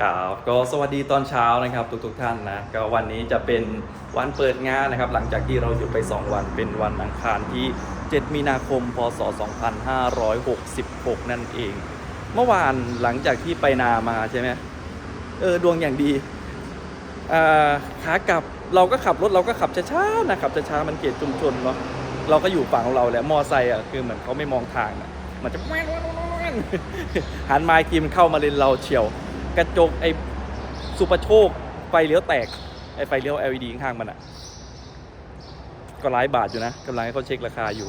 ครับก็สวัสดีตอนเช้านะครับทุกๆท่านนะก็วันนี้จะเป็นวันเปิดงานนะครับ หลังจากที่เราหยุดไป 2 วันเป็นวันอังคารที่ 7 มีนาคม พศ 2566 นั่นเอง เมื่อวานหลังจากที่ไปนามาใช่ไหมเออดวงอย่างดีขากลับเราก็ขับรถเราก็ขับช้าๆนะขับช้าๆมันเขตชุมชนเนาะเราก็อยู่ฝั่งของเราแหละมอไซค์อะคือเหมือนเขาไม่มองทางอะมันจะหันมากทีมันเข้ามาเลนเราเฉียว กระจกไอ้สุปโชคไฟเลี้ยวแตกไอ้ไฟเลี้ยว LED ข้างๆมันอะก็หลายบาทอยู่นะกำลังให้เขาเช็คราคาอยู่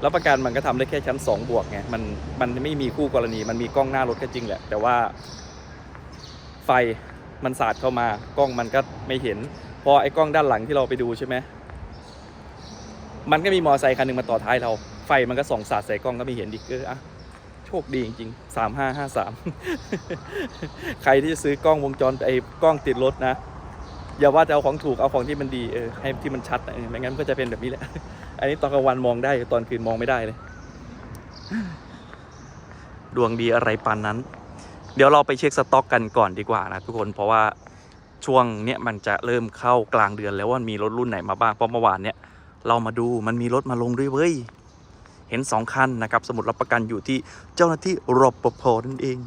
แล้วประกันมันก็ทำได้แค่ชั้น 2 บวกไงมันมันไม่มีคู่กรณี มันมีกล้องหน้ารถก็จริงแหละ แต่ว่า ไฟมันสาดเข้ามากล้องมันก็ไม่เห็น พอไอ้กล้องด้านหลังที่เราไปดูใช่ไหมมันก็มีมอเตอร์ไซค์คันหนึ่งมาต่อท้ายเรา ไฟมันก็ส่องสาดใส่กล้องก็ไม่เห็นดิเอออะ คดีจริงๆสามห้าห้าสามใครที่จะซื้อกล้องวงจรไอ้กล้องติดรถนะ อย่าว่าจะเอาของถูกเอาของที่มันดีเออให้ที่มันชัดนะไม่งั้นมันก็จะเป็นแบบนี้แหละ อันนี้ตอนกลางวันมองได้ตอนคืนมองไม่ได้เลย ดวงดีอะไรปานนั้น เดี๋ยวเราไปเช็คสต็อกกันก่อนดีกว่านะทุกคนเพราะว่าช่วงเนี้ยมันจะเริ่มเข้ากลางเดือนแล้วว่ามีรถรุ่นไหนมาบ้างเพราะเมื่อวานเนี้ยเรามาดูมันมีรถมาลงด้วยเว้ย เห็นสองคันนะครับ สมุดรับประกันอยู่ที่เจ้าหน้าที่รปภนั่นเอง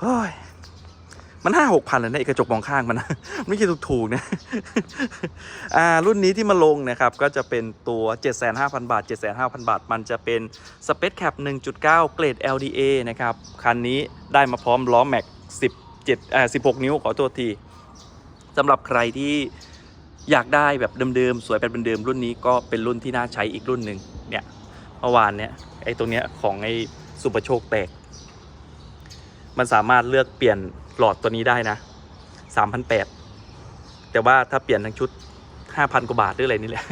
เฮ้ยมันห้าหกพันเลยนะไอกระจกมองข้างมันนะไม่ใช่ถูกๆนะอ่ารุ่นนี้ที่มาลงนะครับ ก็จะเป็นตัว 75,000 บาท 75,000 บาท มันจะเป็น Space Cap 1.9 เกรด LDA นะครับ คันนี้ได้มาพร้อมล้อแม็ก17อ่า16 นิ้วขอโทษทีสำหรับใครที่ อยากได้แบบเดิมๆสวยแบบเดิมๆรุ่นนี้ก็เป็นรุ่นที่น่าใช้อีกรุ่นหนึ่งเนี่ยเมื่อวานเนี่ยไอ้ตรงเนี้ยของไอ้สุปโชคแตก มันสามารถเลือกเปลี่ยนหลอดตัวนี้ได้นะ3,800แต่ว่าถ้าเปลี่ยนทั้งชุด 5,000 กว่าบาทหรืออะไรนี่แหละ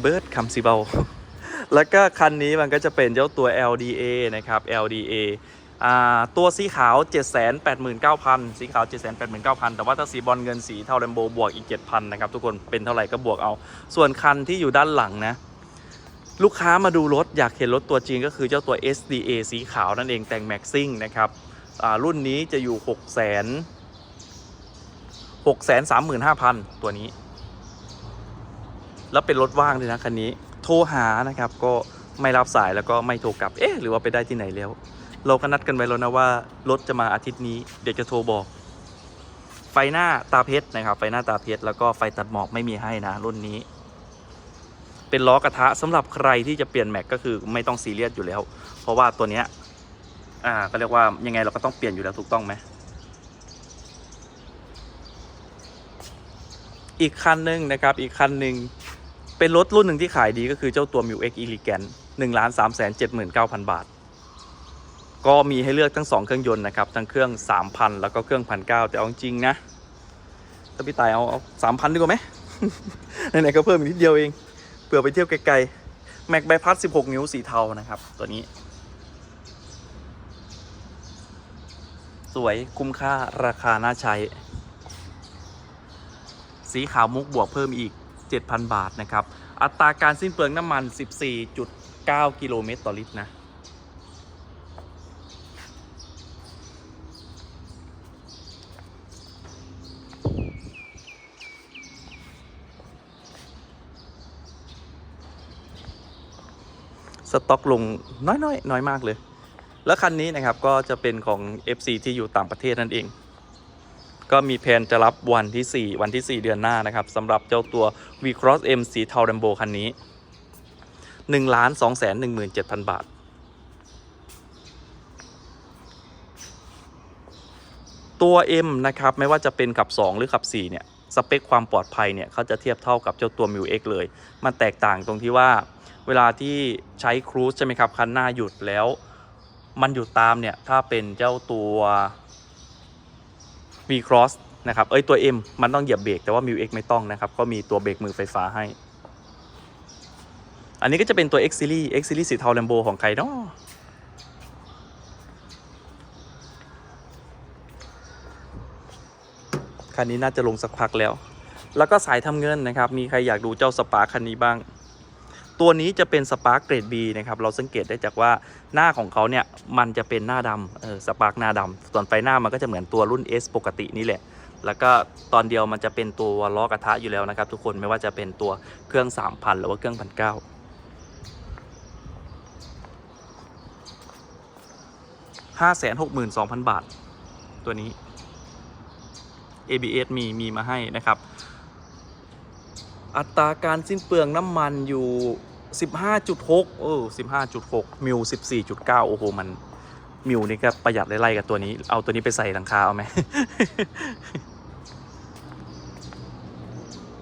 เบิร์ดคำสิเบาแล้วก็คันนี้มันก็จะเป็นเจ้าตัว LDA นะครับ LDA ตัวสีขาว 789,000 สีขาว 789,000 แต่ว่าถ้าสีบอลเงินสีเทาแรมโบบวกอีก 7,000 นะครับ ทุกคนเป็นเท่าไหร่ก็บวกเอา ส่วนคันที่อยู่ด้านหลังนะ ลูกค้ามาดูรถ อยากเห็นรถตัวจริงก็คือเจ้าตัว SDA สีขาวนั่นเองแต่งแม็กซิ่งนะครับอ่ารุ่นนี้จะอยู่ 6 0 0 0 0 6 3 5 0 0 0 ตัวนี้ แล้วเป็นรถว่างเลยนะคันนี้ โทรหานะครับก็ไม่รับสายแล้วก็ไม่โทรกลับเอ๊ะหรือว่าไปได้ที่ไหนแล้ว เราก็นัดกันไว้แล้วนะว่ารถจะมาอาทิตย์นี้เดี๋ยวจะโทรบอก ไฟหน้าตาเพชรนะครับ ไฟหน้าตาเพชรแล้วก็ไฟตัดหมอกไม่มีให้นะรุ่นนี้ เป็นล้อกระทะสำหรับใครที่จะเปลี่ยนแม็กก็คือไม่ต้องซีเรียสอยู่แล้ว เพราะว่าตัวเนี้ยอ่าก็เรียกว่ายังไงเราก็ต้องเปลี่ยนอยู่แล้วถูกต้องไหมอีกคันหนึ่งนะครับอีกคันหนึ่งเป็นรถรุ่นหนึ่งที่ขายดีก็คือเจ้าตัว m ิว X Elegant 1ล้าน3 7 9 0 0 0บาท ก็มีให้เลือกทั้ง 2 เครื่องยนต์นะครับ ทั้งเครื่อง 3,000 แล้วก็เครื่อง1,900แต่เอาจริงนะ ถ้าพี่ตายเอาเอา3,000ดีกว่าไหมไหนๆก็เพิ่มอีกนิดเดียวเองเผื่อไปเที่ยวไกลๆแม็กใบพัด 16 นิ้วสีเทานะครับ ตัวนี้ สวยคุ้มค่าราคาน่าใช้ สีขาวมุกบวกเพิ่มอีก 7,000 บาทนะครับ อัตราการสิ้นเปลืองน้ำมัน 14.9 กิโลเมตรต่อลิตรนะ สต็อกลงน้อยๆน้อยมากเลย แล้วคันนี้นะครับก็จะเป็นของ FC ที่อยู่ต่างประเทศนั่นเอง ก็มีแผนจะรับวันที่ 4 วันที่ 4 เดือนหน้านะครับสำหรับเจ้าตัว V Cross M สีเทาแรมโบคันนี้1ล้าน2แสน17,000 บาท ตัว M นะครับ ไม่ว่าจะเป็นขับ 2 หรือขับ 4 เนี่ย สเปคความปลอดภัยเนี่ยเขาจะเทียบเท่ากับเจ้าตัว m ิ X เลย มันแตกต่างตรงที่ว่า เวลาที่ใช้ครูซใช่ไหมครับ คันหน้าหยุดแล้ว มันหยุดตามเนี่ย ถ้าเป็นเจ้าตัว V Cross นะครับ เอ้ย ตัว M มันต้องเหยียบเบรกแต่ว่า m ิ X ไม่ต้องนะครับ ก็มีตัวเบรกมือไฟฟ้าให้ อันนี้ก็จะเป็นตัว X Series X Series สีเทาแลมโบของใครเนาะคันนี้น่าจะลงสักพักแล้ว แล้วก็สายทำเงินนะครับ มีใครอยากดูเจ้าสปาคันนี้บ้าง ตัวนี้จะเป็นสปาร์กเกรด B นะครับเราสังเกตได้จากว่าหน้าของเขาเนี่ยมันจะเป็นหน้าดำเออสปาร์กหน้าดำส่วนไฟหน้ามันก็จะเหมือนตัวรุ่น S ปกตินี่แหละ แล้วก็ตอนเดียวมันจะเป็นตัวล้อกระทะอยู่แล้วนะครับทุกคนไม่ว่าจะเป็นตัวเครื่อง 3,000 หรือว่าเครื่อง1,900 562,000บาท ตัวนี้ ABS มีมีมาให้นะครับ อัตราการสิ้นเปลืองน้ำมันอยู่ 15.6 เออ 15.6 มิล 14.9 โอ้โห มัน มิลนี่ก็ประหยัดไล่ๆกับตัวนี้ เอาตัวนี้ไปใส่หลังคาเอาไหม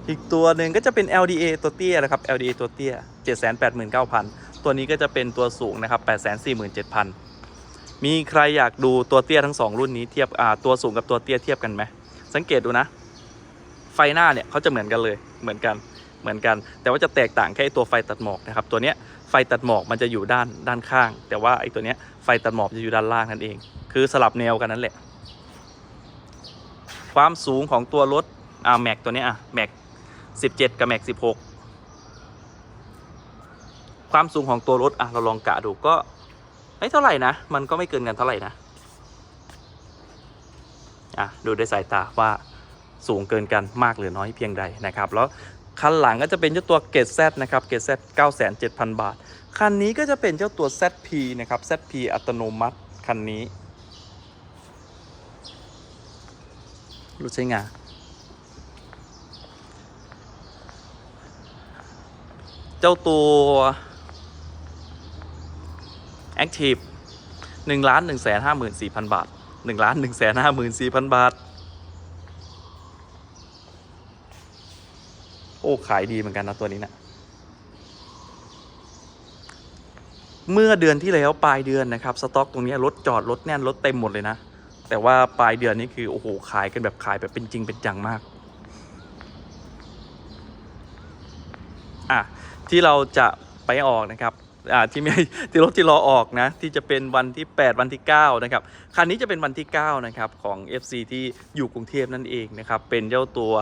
อีกตัวหนึ่งก็จะเป็น LDA ตัวเตี้ยนะครับ LDA ตัวเตี้ย 789,000 ตัวนี้ก็จะเป็นตัวสูงนะครับ 847,000 มีใครอยากดูตัวเตี้ยทั้งสองรุ่นนี้เทียบ อ่า ตัวสูงกับตัวเตี้ยเทียบกันไหม สังเกตดูนะ ไฟหน้าเนี่ยเขาจะเหมือนกันเลยเหมือนกันเหมือนกัน แต่ว่าจะแตกต่างแค่ตัวไฟตัดหมอกนะครับตัวเนี้ยไฟตัดหมอกมันจะอยู่ด้านด้านข้าง แต่ว่าไอ้ตัวเนี้ยไฟตัดหมอกจะอยู่ด้านล่างนั่นเอง คือสลับแนวกันนั่นแหละ ความสูงของตัวรถอ่าแม็กตัวเนี้ยอะแม็ก17กับแม็ก16ความสูงของตัวรถอะเราลองกะดูก็ไม่เท่าไหร่นะ มันก็ไม่เกินกันเท่าไหร่นะ อะ ดูด้วยสายตาว่า สูงเกินกันมากหรือน้อยเพียงใดนะครับ แล้วคันหลังก็จะเป็นเจ้าตัวเกตแซนะครับเกตแซ9,700บาท คันนี้ก็จะเป็นเจ้าตัว ZP นะครับ ZP อัตโนมัติคันนี้รู้ใช้งานเจ้าตัว Active 1ล้าน1แสน54,000 บาท1ล้าน1แสน54,000 บาท โอ้ขายดีเหมือนกันนะตัวนี้นะเมื่อเดือนที่แล้วปลายเดือนนะครับสต็อกตรงนี้รถจอดรถแน่นรถเต็มหมดเลยนะ แต่ว่าปลายเดือนนี้คือโอ้โหขายกันแบบขายแบบเป็นจริงเป็นจังมากอะที่เราจะไปออกนะครับอ่าที่ไม่ที่รถที่รอออกนะที่จะเป็นวันที่ 8 วันที่ 9 นะครับ คันนี้จะเป็นวันที่ 9 นะครับ ของ FC ที่อยู่กรุงเทพนั่นเองนะครับ เป็นเจ้าตัว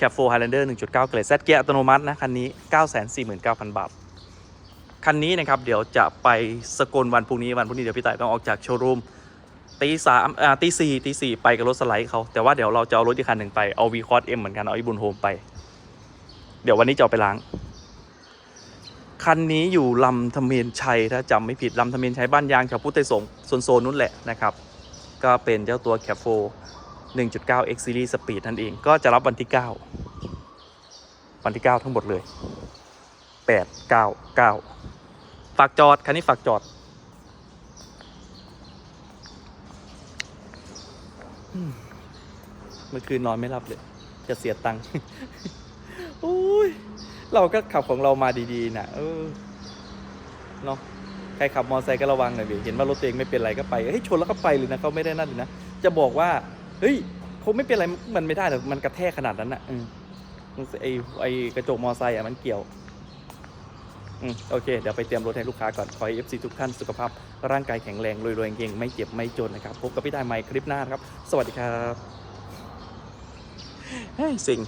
c a p 4 Highlander 1.9 เกรด Z เกียร์อัตโนมัตินะ คันนี้ 949,000 บาท คันนี้นะครับเดี๋ยวจะไปสกลวันพรุ่งนี้วันพรุ่งนี้เดี๋ยวพี่ต่ายต้องออกจากโชว์รูมตีสามอ่าตีสี่ตีสี่ไปกับรถสไลด์เขาแต่ว่าเดี๋ยวเราจะเอารถอีกคันหนึ่งไปเอา V c o s M เหมือนกันเอาไอ้บุญโฮมไป เดี๋ยววันนี้จะเอาไปล้าง คันนี้อยู่ลำธเมนชัยถ้าจำไม่ผิดลำธเมนชัยบ้านยางแถวพุทธสงฆ์โซนโซนนู้นแหละนะครับ ก็เป็นเจ้าตัว c a p 4 1.9 X Series Speed นั่นเองก็จะรับวันที่ 9 วันที่ 9 ทั้งหมดเลย 8 9 9 ฝากจอด คันนี้ฝากจอดเมื่อคืนนอนไม่หลับเลย จะเสียตังค์โอ้ย เราก็ขับของเรามาดีๆนะเออเนาะใครขับมอเตอร์ไซค์ก็ระวังหน่อยดิเห็นว่ารถตัวเองไม่เป็นไรก็ไป เฮ้ยชนแล้วก็ไปเลยนะเขาไม่ได้นั่นเลยนะ จะบอกว่า เฮ้ยเขาไม่เป็นไรมันไม่ได้หรอกมันกระแทกขนาดนั้นอะอืมไอไอกระจกมอเตอร์ไซค์อะมันเกี่ยวอืมโอเค เดี๋ยวไปเตรียมรถให้ลูกค้าก่อนขอให้ FC ทุกท่านสุขภาพ ร่างกายแข็งแรงรวยๆเก่งไม่เจ็บไม่จนนะครับพบกับพี่ได้ใหม่คลิปหน้านะครับ สวัสดีครับเฮ้ยสิง